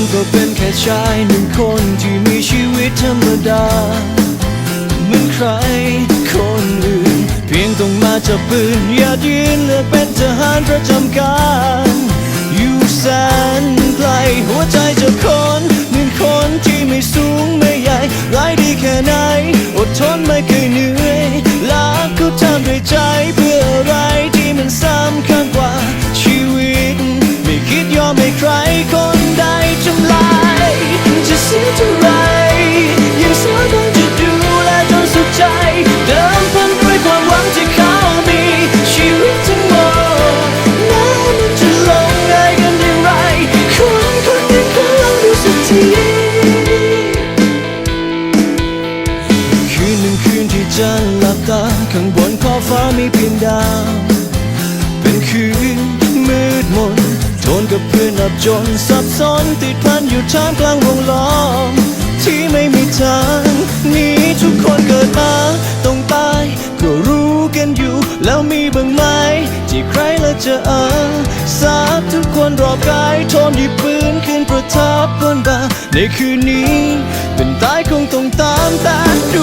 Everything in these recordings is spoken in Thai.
นก็เป็นแค่ชายหนึ่งคนที่มีชีวิตธรรมดาเหมือนใครคนอื่น เพียงต้องมาจับปืนอย่ายืนเลือกเป็นทหารประจำการ อยู่แสนไกลหัวใจจะคนหนึ่งคนที่ไม่สูงไม่ใหญ่ร้ายดีแค่ไหน อดทนไม่เคยเหนื่อยรักก็ทำด้วยใจ บตาข้างบนขอบฟ้ามีเพียงดาว เป็นคืนมืดมนทนกับเพื่อนอับจนสับสนติดพันอยู่ท่ามกลางวงล้อมที่ไม่มีทางหนี้ทุกคนเกิดมาต้องตายก็รู้กันอยู่ แล้วมีบ้างไหมที่ใครละจะเออสาบทุกคนรอบกายโทนหยิบปืนขึ้นประทับบนบ่าในคืนนี้ เป็นตายคงต้องตามต่ด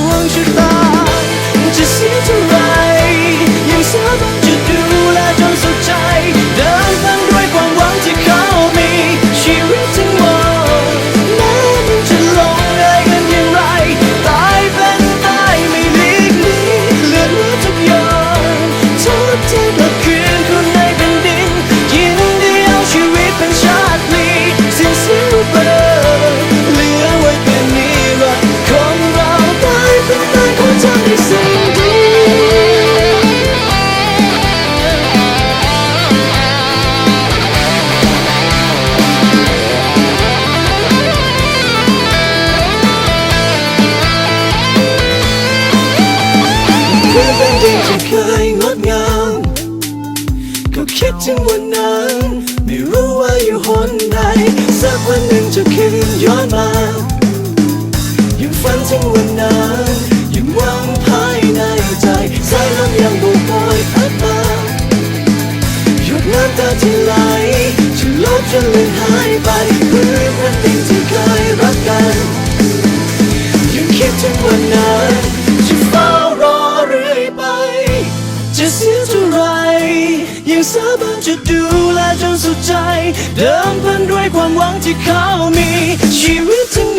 ทดแทนกลับคืนคนในแผ่นดินยินดีเอาชีวิตเป็นชาติลีสิ้นสียงระเบิดเหลือไว้เป็นนิรันดร์คนเราตายเป็นตายคนทำในสิ่งดีเพื่อเป็นดินที่เคยงดงาม คิดถึงวันนั้น ไม่รู้ว่าอยู่หนใด สักวันหนึ่งจะคิดย้อนมายังฝันถึงวันนั้นยังหวังภายในใจสายลมยังบุกโบยพัดมาหยดน้ำตาที่ไหลจะลบจนเลือนหายไปเพื่อนรันติ่งที่เคยรักกันยังคิดถึงวันนั้น เดิมพันด้วยความหวังที่เขามีชีวิตทั้